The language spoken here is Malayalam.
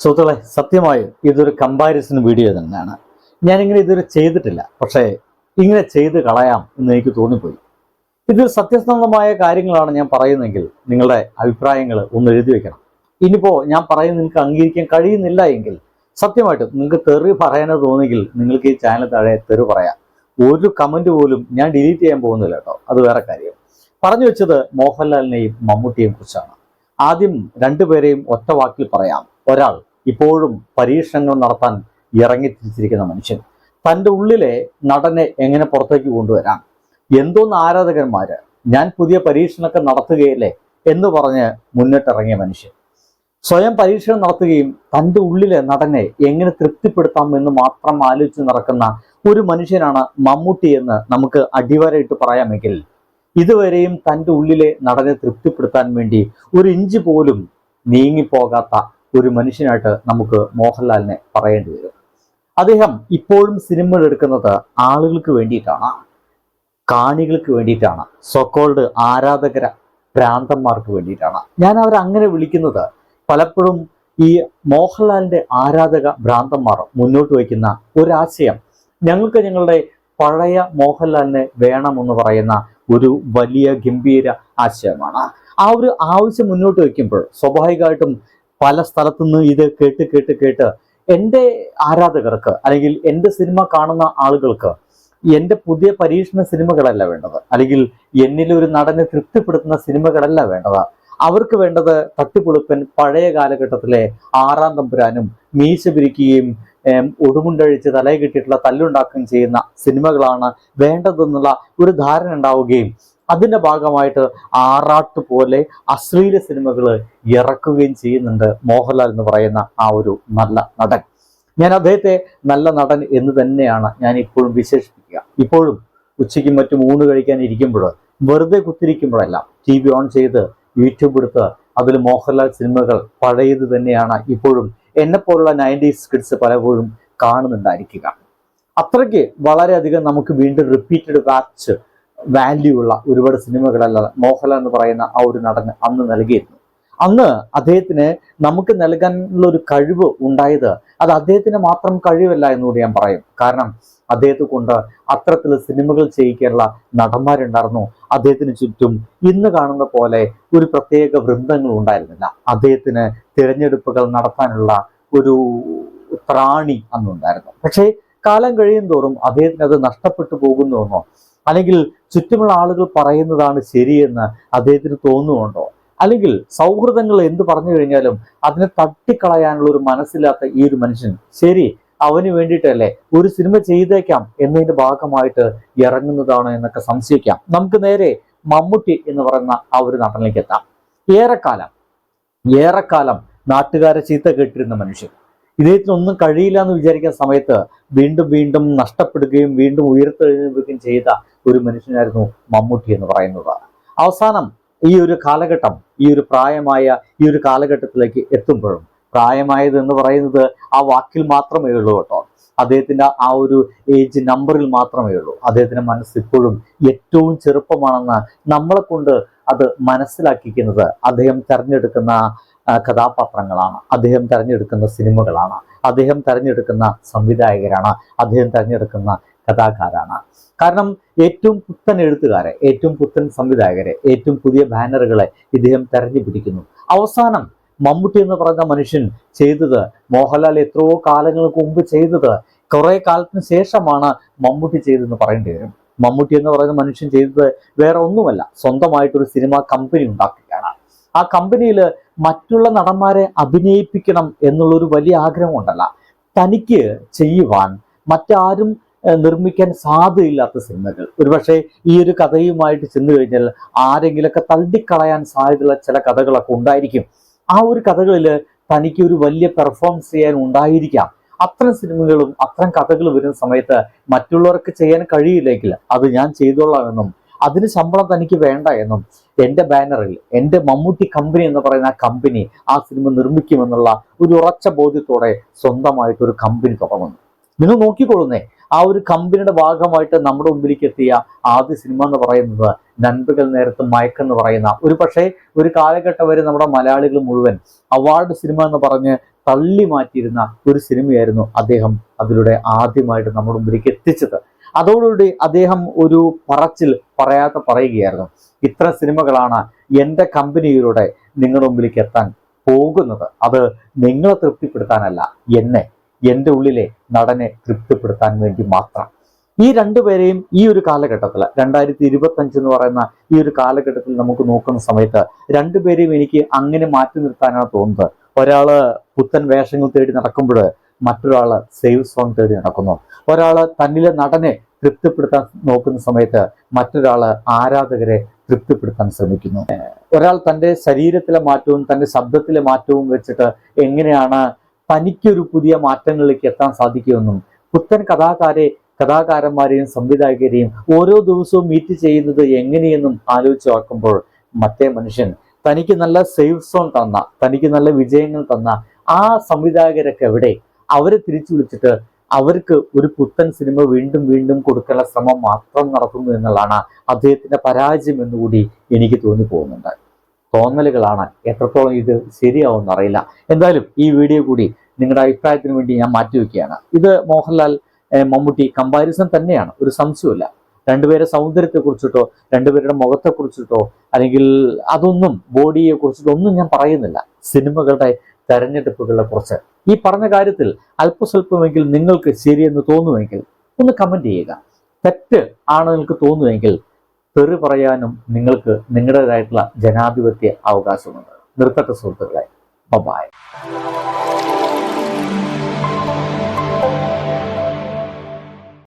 സുഹൃത്തുക്കളെ സത്യമായും ഇതൊരു കമ്പാരിസൺ വീഡിയോ തന്നെയാണ്. ഞാനിങ്ങനെ ഇതുവരെ ചെയ്തിട്ടില്ല. പക്ഷേ ഇങ്ങനെ ചെയ്ത് കളയാം എന്ന് എനിക്ക് തോന്നിപ്പോയി. ഇതിൽ സത്യസന്ധമായ കാര്യങ്ങളാണ് ഞാൻ പറയുന്നതെങ്കിൽ നിങ്ങളുടെ അഭിപ്രായങ്ങൾ ഒന്ന് എഴുതി വെക്കണം. ഇനിയിപ്പോൾ ഞാൻ പറയുന്ന നിങ്ങൾക്ക് അംഗീകരിക്കാൻ കഴിയുന്നില്ല എങ്കിൽ സത്യമായിട്ടും നിങ്ങൾക്ക് തെറി പറയാനോ തോന്നിയെങ്കിൽ നിങ്ങൾക്ക് ഈ ചാനൽ താഴെ തെറി പറയാം. ഒരു കമന്റ് പോലും ഞാൻ ഡിലീറ്റ് ചെയ്യാൻ പോകുന്നില്ല കേട്ടോ. അത് വേറെ കാര്യം. പറഞ്ഞു വെച്ചത് മോഹൻലാലിനെയും മമ്മൂട്ടിയെയും കുറിച്ചാണ്. ആദ്യം രണ്ടുപേരെയും ഒറ്റ വാക്കിൽ പറയാം. ഒരാൾ ഇപ്പോഴും പരീക്ഷണങ്ങൾ നടത്താൻ ഇറങ്ങിത്തിരിച്ചിരിക്കുന്ന മനുഷ്യൻ. തന്റെ ഉള്ളിലെ നടനെ എങ്ങനെ പുറത്തേക്ക് കൊണ്ടുവരാം? എന്തോന്ന് ആരാധകന്മാർ ഞാൻ പുതിയ പരീക്ഷണമൊക്കെ നടത്തുകയില്ലേ എന്ന് പറഞ്ഞ് മുന്നിട്ടിറങ്ങിയ മനുഷ്യൻ. സ്വയം പരീക്ഷണം നടത്തുകയും തന്റെ ഉള്ളിലെ നടനെ എങ്ങനെ തൃപ്തിപ്പെടുത്താം എന്ന് മാത്രം ആലോചിച്ച് നടക്കുന്ന ഒരു മനുഷ്യനാണ് മമ്മൂട്ടി എന്ന് നമുക്ക് അടിവരയിട്ട് പറയാമെങ്കിൽ ഇതുവരെയും തന്റെ ഉള്ളിലെ നടനെ തൃപ്തിപ്പെടുത്താൻ വേണ്ടി ഒരു ഇഞ്ച് പോലും നീങ്ങിപ്പോകാത്ത ഒരു മനുഷ്യനായിട്ട് നമുക്ക് മോഹൻലാലിനെ പറയേണ്ടി വരും. അദ്ദേഹം ഇപ്പോഴും സിനിമകൾ എടുക്കുന്നത് ആളുകൾക്ക് വേണ്ടിയിട്ടാണ്. കാണികൾക്ക് വേണ്ടിയിട്ടാണ്. സൊക്കോൾഡ് ആരാധകര ഭ്രാന്തന്മാർക്ക് വേണ്ടിയിട്ടാണ്. ഞാൻ അവരങ്ങനെ വിളിക്കുന്നത് പലപ്പോഴും ഈ മോഹൻലാലിന്റെ ആരാധക ഭ്രാന്തന്മാർ മുന്നോട്ട് വയ്ക്കുന്ന ഒരാശയം ഞങ്ങൾക്ക് ഞങ്ങളുടെ പഴയ മോഹൻലാലിനെ വേണമെന്ന് പറയുന്ന ഒരു വലിയ ഗംഭീര ആശയമാണ്. ആ ഒരു ആവശ്യം മുന്നോട്ട് വയ്ക്കുമ്പോൾ സ്വാഭാവികമായിട്ടും പല സ്ഥലത്തു നിന്ന് ഇത് കേട്ട് കേട്ട് കേട്ട് എന്റെ ആരാധകർക്ക് അല്ലെങ്കിൽ എന്റെ സിനിമ കാണുന്ന ആളുകൾക്ക് എന്റെ പുതിയ പരീക്ഷണ സിനിമകളല്ല വേണ്ടത്. അല്ലെങ്കിൽ എന്നിലൊരു നടനെ തൃപ്തിപ്പെടുത്തുന്ന സിനിമകളല്ല വേണ്ടത്. അവർക്ക് വേണ്ടത് തട്ടിപ്പൊളുപ്പൻ പഴയ കാലഘട്ടത്തിലെ ആറാം തമ്പുരാനും മീശ പിരിക്കുകയും ഒടുമുണ്ടഴിച്ച് തലയെ കിട്ടിയിട്ടുള്ള തല്ലുണ്ടാക്കുകയും ചെയ്യുന്ന സിനിമകളാണ് വേണ്ടതെന്നുള്ള ഒരു ധാരണ ഉണ്ടാവുകയും അതിന്റെ ഭാഗമായിട്ട് ആറാട്ട് പോലെ അശ്ലീല സിനിമകൾ ഇറക്കുകയും ചെയ്യുന്നുണ്ട് മോഹൻലാൽ എന്ന് പറയുന്ന ആ ഒരു നല്ല നടൻ. ഞാൻ അദ്ദേഹത്തെ നല്ല നടൻ എന്ന് തന്നെയാണ് ഞാൻ ഇപ്പോഴും വിശേഷിപ്പിക്കുക. ഇപ്പോഴും ഉച്ചയ്ക്ക് മറ്റും ഊണ് കഴിക്കാൻ ഇരിക്കുമ്പോൾ വെറുതെ കുത്തിരിക്കുമ്പോഴല്ല ടി വി ഓൺ ചെയ്ത് യൂട്യൂബ് എടുത്ത് അതിൽ മോഹൻലാൽ സിനിമകൾ പഴയത് തന്നെയാണ് ഇപ്പോഴും എന്നെപ്പോലുള്ള നയന്റീസ് കിഡ്സ് പലപ്പോഴും കാണുന്നുണ്ടായിരിക്കുക. അത്രയ്ക്ക് വളരെയധികം നമുക്ക് വീണ്ടും റിപ്പീറ്റഡ് വാച്ച് വാല്യൂ ഉള്ള ഒരുപാട് സിനിമകളല്ല മോഹൻലാൽ എന്ന് പറയുന്ന ആ ഒരു നടന് അന്ന് നൽകിയിരുന്നു. അന്ന് അദ്ദേഹത്തിന് നമുക്ക് നൽകാനുള്ള ഒരു കഴിവ് ഉണ്ടായത് അത് അദ്ദേഹത്തിന് മാത്രം കഴിവല്ല എന്നുകൂടി ഞാൻ പറയും. കാരണം അദ്ദേഹത്തെ കൊണ്ട് അത്തരത്തിൽ സിനിമകൾ ചെയ്യിക്കാനുള്ള നടന്മാരുണ്ടായിരുന്നു. അദ്ദേഹത്തിന് ചുറ്റും ഇന്ന് കാണുന്ന പോലെ ഒരു പ്രത്യേക വൃന്ദങ്ങൾ ഉണ്ടായിരുന്നില്ല. അദ്ദേഹത്തിന് തിരഞ്ഞെടുപ്പുകൾ നടത്താനുള്ള ഒരു പ്രാണി അന്നുണ്ടായിരുന്നു. പക്ഷേ കാലം കഴിയും തോറും അദ്ദേഹത്തിന് അത് നഷ്ടപ്പെട്ടു പോകുന്നുവെന്നോ അല്ലെങ്കിൽ ചുറ്റുമുള്ള ആളുകൾ പറയുന്നതാണ് ശരിയെന്ന് അദ്ദേഹത്തിന് തോന്നുന്നുണ്ടോ? അല്ലെങ്കിൽ സൗഹൃദങ്ങൾ എന്ത് പറഞ്ഞു കഴിഞ്ഞാലും അതിനെ തട്ടിക്കളയാനുള്ള ഒരു മനസ്സില്ലാത്ത ഈ ഒരു മനുഷ്യൻ. ശരി അവന് വേണ്ടിയിട്ടല്ലേ ഒരു സിനിമ ചെയ്തേക്കാം എന്നതിന്റെ ഭാഗമായിട്ട് ഇറങ്ങുന്നതാണോ എന്നൊക്കെ സംശയിക്കാം. നമുക്ക് നേരെ മമ്മൂട്ടി എന്ന് പറയുന്ന ആ ഒരു നടനിലേക്ക് എത്താം. ഏറെക്കാലം ഏറെക്കാലം നാട്ടുകാരെ ചീത്ത കേട്ടിരുന്ന മനുഷ്യൻ. ഇദ്ദേഹത്തിനൊന്നും കഴിയില്ല എന്ന് വിചാരിക്കുന്ന സമയത്ത് വീണ്ടും വീണ്ടും നഷ്ടപ്പെടുകയും വീണ്ടും ഉയർത്തെഴുന്നേൽക്കുകയും ചെയ്ത ഒരു മനുഷ്യനായിരുന്നു മമ്മൂട്ടി എന്ന് പറയുന്നത്. അവസാനം ഈ ഒരു കാലഘട്ടം ഈ ഒരു പ്രായമായ ഈ ഒരു കാലഘട്ടത്തിലേക്ക് എത്തുമ്പോഴും പ്രായമായത് എന്ന് പറയുന്നത് ആ വാക്കിൽ മാത്രമേ ഉള്ളൂ കേട്ടോ. അദ്ദേഹത്തിന്റെ ആ ഒരു ഏജ് നമ്പറിൽ മാത്രമേ ഉള്ളൂ. അദ്ദേഹത്തിന്റെ മനസ്സ് ഇപ്പോഴും ഏറ്റവും ചെറുപ്പമാണെന്ന് നമ്മളെ കൊണ്ട് അത് മനസ്സിലാക്കിക്കുന്നത് അദ്ദേഹം തിരഞ്ഞെടുക്കുന്ന കഥാപാത്രങ്ങളാണ്. അദ്ദേഹം തെരഞ്ഞെടുക്കുന്ന സിനിമകളാണ്. അദ്ദേഹം തിരഞ്ഞെടുക്കുന്ന സംവിധായകരാണ്. അദ്ദേഹം തിരഞ്ഞെടുക്കുന്ന കഥാകാരാണ്. കാരണം ഏറ്റവും പുത്തൻ എഴുത്തുകാരെ ഏറ്റവും പുത്തൻ സംവിധായകരെ ഏറ്റവും പുതിയ ബാനറുകളെ ഇദ്ദേഹം തെരഞ്ഞു പിടിക്കുന്നു. അവസാനം മമ്മൂട്ടി എന്ന് പറഞ്ഞ മനുഷ്യൻ ചെയ്തത് മോഹൻലാൽ എത്രയോ കാലങ്ങൾക്ക് മുമ്പ് ചെയ്തത് കുറെ കാലത്തിന് ശേഷമാണ് മമ്മൂട്ടി ചെയ്തതെന്ന് പറയേണ്ടി വരും. മമ്മൂട്ടി എന്ന് പറയുന്ന മനുഷ്യൻ ചെയ്തത് വേറെ ഒന്നുമല്ല സ്വന്തമായിട്ടൊരു സിനിമ കമ്പനി ഉണ്ടാക്കുകയാണ്. ആ കമ്പനിയിൽ മറ്റുള്ള നടന്മാരെ അഭിനയിപ്പിക്കണം എന്നുള്ളൊരു വലിയ ആഗ്രഹമുണ്ടല്ല തനിക്ക് ചെയ്യുവാൻ മറ്റാരും നിർമ്മിക്കാൻ സാധ്യതയില്ലാത്ത സിനിമകൾ. ഒരുപക്ഷെ ഈ ഒരു കഥയുമായിട്ട് ചെന്നു കഴിഞ്ഞാൽ ആരെങ്കിലൊക്കെ തള്ളിക്കളയാൻ സാധ്യതയുള്ള ചില കഥകളൊക്കെ ഉണ്ടായിരിക്കും. ആ ഒരു കഥകളിൽ തനിക്ക് ഒരു വലിയ പെർഫോമൻസ് ചെയ്യാൻ ഉണ്ടായിരിക്കാം. അത്തരം സിനിമകളും അത്തരം കഥകൾ വരുന്ന സമയത്ത് മറ്റുള്ളവർക്ക് ചെയ്യാൻ കഴിയില്ലെങ്കിൽ അത് ഞാൻ ചെയ്തോളാമെന്നും അതിന് ശമ്പളം തനിക്ക് വേണ്ട എന്നും എന്റെ ബാനറിൽ എന്റെ മമ്മൂട്ടി കമ്പനി എന്ന് പറയുന്ന ആ കമ്പനി ആ സിനിമ നിർമ്മിക്കുമെന്നുള്ള ഒരു ഉറച്ച ബോധ്യത്തോടെ സ്വന്തമായിട്ട് ഒരു കമ്പനി തുടങ്ങുന്നു. നിങ്ങൾ നോക്കിക്കൊള്ളുന്നേ ആ ഒരു കമ്പനിയുടെ ഭാഗമായിട്ട് നമ്മുടെ മുമ്പിലേക്ക് എത്തിയ ആദ്യ സിനിമ എന്ന് പറയുന്നത് നൻപകൽ നേരത്ത് മയക്കെന്ന് പറയുന്ന. ഒരു പക്ഷേ ഒരു കാലഘട്ടം വരെ നമ്മുടെ മലയാളികൾ മുഴുവൻ അവാർഡ് സിനിമ എന്ന് പറഞ്ഞ് തള്ളി മാറ്റിയിരുന്ന ഒരു സിനിമയായിരുന്നു അദ്ദേഹം അതിലൂടെ ആദ്യമായിട്ട് നമ്മുടെ മുമ്പിലേക്ക് എത്തിച്ചത്. അതോടുകൂടി അദ്ദേഹം ഒരു പറച്ചിൽ പറയാത്ത പറയുകയായിരുന്നു. ഇത്ര സിനിമകളാണ് എന്റെ കമ്പനിയിലൂടെ നിങ്ങളുടെ മുമ്പിലേക്ക് എത്താൻ പോകുന്നത്. അത് നിങ്ങളെ തൃപ്തിപ്പെടുത്താനല്ല എന്നെ എന്റെ ഉള്ളിലെ നടനെ തൃപ്തിപ്പെടുത്താൻ വേണ്ടി മാത്രം. ഈ രണ്ടുപേരെയും ഈ ഒരു കാലഘട്ടത്തിൽ രണ്ടായിരത്തി ഇരുപത്തി അഞ്ച് എന്ന് പറയുന്ന ഈ ഒരു കാലഘട്ടത്തിൽ നമുക്ക് നോക്കുന്ന സമയത്ത് രണ്ടുപേരെയും എനിക്ക് അങ്ങനെ മാറ്റി നിർത്താനാണ് തോന്നുന്നത്. ഒരാൾ പുത്തൻ വേഷങ്ങൾ തേടി നടക്കുമ്പോൾ മറ്റൊരാൾ സേവ് സോങ് തേടി നടക്കുന്നു. ഒരാൾ തന്നിലെ നടനെ തൃപ്തിപ്പെടുത്താൻ നോക്കുന്ന സമയത്ത് മറ്റൊരാൾ ആരാധകരെ തൃപ്തിപ്പെടുത്താൻ ശ്രമിക്കുന്നു. ഒരാൾ തന്റെ ശരീരത്തിലെ മാറ്റവും തന്റെ ശബ്ദത്തിലെ മാറ്റവും വെച്ചിട്ട് എങ്ങനെയാണ് തനിക്കൊരു പുതിയ മാറ്റങ്ങളിലേക്ക് എത്താൻ സാധിക്കുമെന്നും പുത്തൻ കഥാകാരെ കഥാകാരന്മാരെയും സംവിധായകരെയും ഓരോ ദിവസവും മീറ്റ് ചെയ്യുന്നത് എങ്ങനെയെന്നും ആലോചിച്ച് നോക്കുമ്പോൾ മറ്റേ മനുഷ്യൻ തനിക്ക് നല്ല സേഫ് സോൺ തന്ന തനിക്ക് നല്ല വിജയങ്ങൾ തന്ന ആ സംവിധായകരൊക്കെ എവിടെ? അവരെ തിരിച്ചു വിളിച്ചിട്ട് അവർക്ക് ഒരു പുത്തൻ സിനിമ വീണ്ടും വീണ്ടും കൊടുക്കാനുള്ള ശ്രമം മാത്രം നടത്തുന്നു എന്നുള്ളതാണ് അദ്ദേഹത്തിന്റെ പരാജയം എന്നുകൂടി എനിക്ക് തോന്നിപ്പോകുന്നുണ്ട്. തോന്നലുകളാണ്. എത്രത്തോളം ഇത് ശരിയാവുമെന്ന് അറിയില്ല. എന്തായാലും ഈ വീഡിയോ കൂടി നിങ്ങളുടെ അഭിപ്രായത്തിന് വേണ്ടി ഞാൻ മാറ്റിവെക്കുകയാണ്. ഇത് മോഹൻലാൽ മമ്മൂട്ടി കമ്പാരിസൺ തന്നെയാണ്. ഒരു സംശയമില്ല രണ്ടുപേരെ സൗന്ദര്യത്തെ കുറിച്ചിട്ടോ രണ്ടുപേരുടെ മുഖത്തെ കുറിച്ചിട്ടോ അല്ലെങ്കിൽ അതൊന്നും ബോഡിയെ കുറിച്ചിട്ടോ ഒന്നും ഞാൻ പറയുന്നില്ല. സിനിമകളുടെ തെരഞ്ഞെടുപ്പുകളെ കുറിച്ച്. ഈ പറഞ്ഞ കാര്യത്തിൽ അല്പസ്വല്പമെങ്കിൽ നിങ്ങൾക്ക് ശരിയെന്ന് തോന്നുമെങ്കിൽ ഒന്ന് കമന്റ് ചെയ്യുക. തെറ്റ് ആണ് നിങ്ങൾക്ക് തോന്നുമെങ്കിൽ തെറി പറയാനും നിങ്ങൾക്ക് നിങ്ങളുടേതായിട്ടുള്ള ജനാധിപത്യ അവകാശമുണ്ട്. നിർത്തട്ടെ സുഹൃത്തുക്കളെ. ബൈ